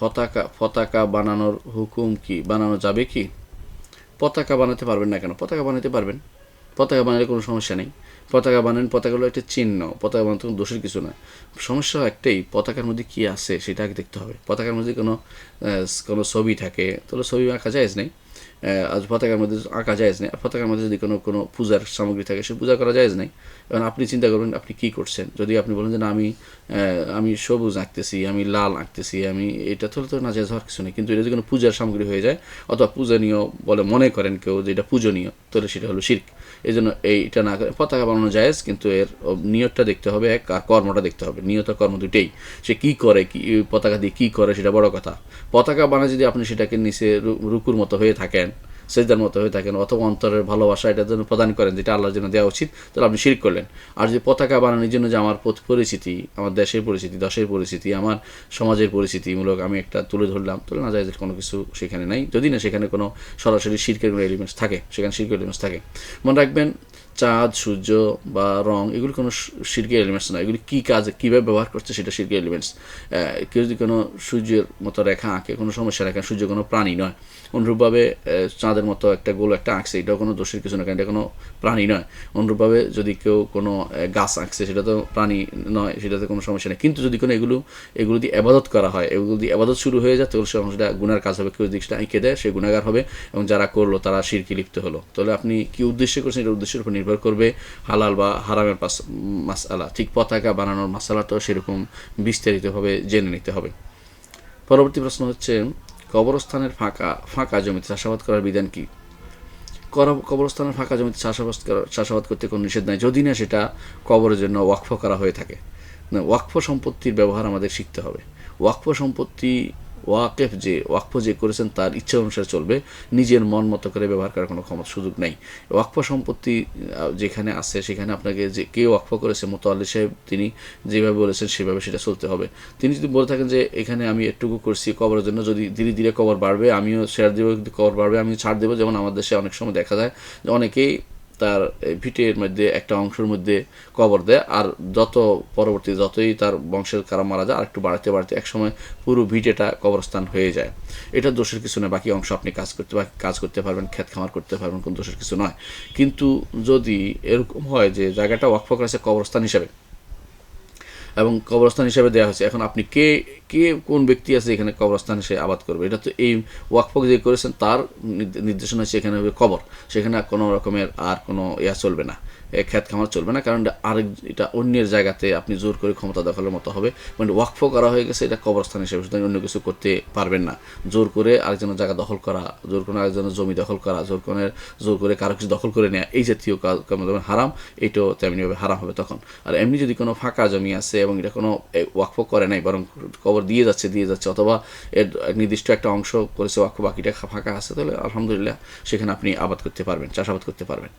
পতাকা পতাকা বানানোর হুকুম কি? বানানো যাবে কি? পতাকা বানাতে পারবেন না কেন? পতাকা বানাতে পারবেন। পতাকা বানালে কোনো সমস্যা নেই। পতাকা বানান, পতাকা হলো একটা চিহ্ন। পতাকা বানাতে কোনো দোষের কিছু না। সমস্যা একটাই, পতাকার মধ্যে কী আছে সেটা আগে দেখতে হবে। পতাকার মধ্যে কোনো কোনো ছবি থাকে, তাহলে ছবি আঁকা যায় নেই। আজ পতাকার মধ্যে আঁকা যায় নেই। পতাকার মধ্যে যদি কোনো কোনো পূজার সামগ্রী থাকে, সে পূজা করা যায় নেই। এখন আপনি চিন্তা করবেন, আপনি কি করছেন? যদি আপনি বলেন যে না, আমি আমি সবুজ আঁকতেছি, আমি লাল আঁকতেছি, আমি এটা তো না যায় হওয়ার কিছু নেই। কিন্তু এটা যদি কোনো পূজার সামগ্রী হয়ে যায়, অথবা পূজনীয় বলে মনে করেন কেউ যে এটা পূজনীয়, তাহলে সেটা হলো শির্ক। এই জন্য এইটা না পতাকা বানানো যায় কিন্তু এর নিয়তটা দেখতে হবে এক, আর কর্মটা দেখতে হবে। নিয়ত কর্ম দুটেই সে কি করে, কি, পতাকা দিয়ে কি করে, সেটা বড় কথা। পতাকা বানায় যদি আপনি সেটাকে নিচে রুকুর মতো হয়ে থাকেন সেজদার মতো হয়ে থাকেন অথবা অন্তরের ভালোবাসা এটার জন্য প্রদান করেন, যেটা আল্লাহর জন্য দেওয়া উচিত, তাহলে আপনি শির করলেন। আর যদি পতাকা বানানোর জন্য যে আমার পরিচিতি আমার দেশের পরিস্থিতি, দশের পরিস্থিতি, আমার সমাজের পরিস্থিতিমূলক আমি একটা তুলে ধরলাম তুলে না যায় কোনো কিছু সেখানে নাই। যদি না সেখানে কোনো সরাসরি শিরকের কোনো এলিমেন্টস থাকে, সেখানে শিরকের এলিমেন্টস থাকে। মনে রাখবেন চাঁদ, সূর্য বা রং, এগুলি কোনো শিরকি এলিমেন্টস না এগুলি কী কাজে, কীভাবে ব্যবহার করছে সেটা শিরকি এলিমেন্টস কেউ যদি কোনো সূর্যের মতো রেখা আঁকে, কোনো সমস্যা রাখে, সূর্য কোনো প্রাণী নয়। অনুরূপভাবে চাঁদের মতো একটা গোল একটা আঁকছে, এটাও কোনো দোষের কিছু না কারণ এটা কোনো প্রাণী নয়। অনুরূপভাবে যদি কেউ কোনো গাছ আঁকছে, সেটা তো প্রাণী নয়, সেটাতে কোনো সমস্যা নেই। কিন্তু যদি কোনো এগুলো এগুলো দিয়ে আবাদত করা হয়, এগুলো দিয়ে আবাদত শুরু হয়ে যায়, তাহলে সেটা গুনার কাজ হবে। কেউ যদি সেটা আঁকে দেয়, সে গুণাগার হবে এবং যারা করল, তারা শিরকি লিপ্ত হলো। তাহলে আপনি কি উদ্দেশ্যে করছেন? এটা উদ্দেশ্যের উপর নির্ভর করবে, হালাল বা হারামের মাসালা ঠিক পতাকা বানানোর মাসালাটাও সেরকম বিস্তারিতভাবে জেনে নিতে হবে। পরবর্তী প্রশ্ন হচ্ছে, কবরস্থানের ফাঁকা ফাঁকা জমিতে চাষাবাদ করার বিধান কি? কবরস্থানের ফাঁকা জমিতে চাষাবাদ চাষাবাদ করতে কোনো নিষেধ নাই। যদি না, সেটা কবরের জন্য ওয়াকফ করা হয়ে থাকে। ওয়াকফ সম্পত্তির ব্যবহার আমাদের শিখতে হবে। ওয়াকফ সম্পত্তি ওয়াকেফ যে, ওয়াকফ যে করেছেন তার ইচ্ছা অনুসারে চলবে। নিজের মন মতো করে ব্যবহার করার কোনো ক্ষমতা, সুযোগ নেই। ওয়াকফ সম্পত্তি যেখানে আছে, সেখানে আপনাকে যে, কে ওয়াকফ করেছে মোতাল্লি সাহেব, তিনি যেভাবে বলেছেন, সেভাবে সেটা চলতে হবে। তিনি যদি বলে থাকেন যে, এখানে আমি এটুকু করছি কবরের জন্য, যদি ধীরে ধীরে কবর বাড়বে, আমিও শেয়ার দেবো কবর বাড়বে আমি ছাড় দেবো। যেমন আমাদের দেশে অনেক সময় দেখা যায় যে, অনেকেই তার ভিটের মধ্যে, একটা অংশের মধ্যে কবর দেয়। আর যত পরবর্তী, যতই তার বংশের কারা মারা যায় আর একটু বাড়তে বাড়তে একসময় পুরো ভিটেটা কবরস্থান হয়ে যায়। এটা দোষের কিছু নয়, বাকি অংশ আপনি কাজ করতে, বাকি কাজ করতে পারবেন ক্ষেত খামার করতে পারবেন, কোনো দোষের কিছু নয়। কিন্তু যদি এরকম হয় যে জায়গাটা ওয়াকফ করা কবরস্থান হিসাবে এবং কবরস্থান হিসেবে দেওয়া হয়েছে। এখন আপনি কে কে কোন ব্যক্তি আছে এখানে কবরস্থান সে আবাদ করবে? এটা তো এই ওয়াকফ যে করেছেন, তার নির্দেশনা এখানে হবে কবর। সেখানে কোনো রকমের আর কোনো ইয়া চলবে না। খ্যাত খামার চলবে না, কারণ আরেক, এটা অন্যের জায়গাতে আপনি জোর করে ক্ষমতা দখলের মতো হবে। মানে ওয়াকফ করা হয়ে গেছে, এটা কবরস্থান হিসেবে, সুতরাং অন্য কিছু করতে পারবেন না। জোর করে আরেকজনের জায়গা দখল করা, জোর করে আরেকজনের জমি দখল করা, জোর করে জোর করে কারও কিছু দখল করে নেওয়া এই জাতীয় কাজ হারাম, এইটাও তেমনিভাবে হারাম হবে তখন। আর এমনি যদি কোনো ফাঁকা জমি আছে এবং এটা কোনো ওয়াকফ করে নাই, বরং কবর দিয়ে যাচ্ছে দিয়ে যাচ্ছে, অথবা এর নির্দিষ্ট একটা অংশ করেছে ওয়াকফ, বাকিটা ফাঁকা আছে, তাহলে আলহামদুলিল্লাহ সেখানে আপনি আবাদ করতে পারবেন, চাষাবাদ করতে পারবেন।